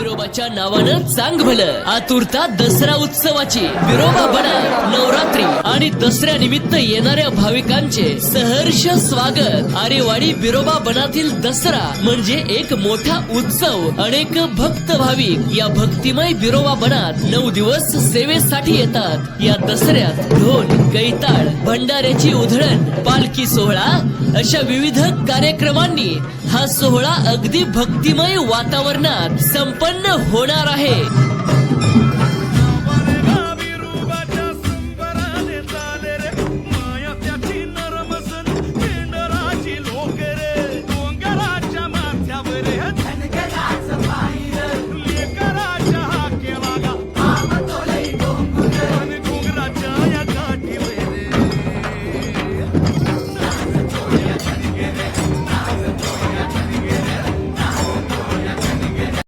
विरोबाच्या नावानं चांग भलं आतुरता दसरा उत्सवाची. विरोबा बना नवरात्री दसऱ्यानिमित्त दसऱ्या निमित्त येणाऱ्या भाविकांचे सहर्ष स्वागत. आरेवाडी बिरोबा बनातील दसरा म्हणजे एक मोठा उत्सव. अनेक भक्त भाविक या भक्तिमय बिरोबा बनात नऊ दिवस सेवेसाठी येतात. या दसऱ्यात ढोल कैताळ भंडाऱ्याची उधळण पालखी सोहळा अशा विविध कार्यक्रमांनी हा सोहळा अगदी भक्तिमय वातावरणात संपन्न होणार आहे.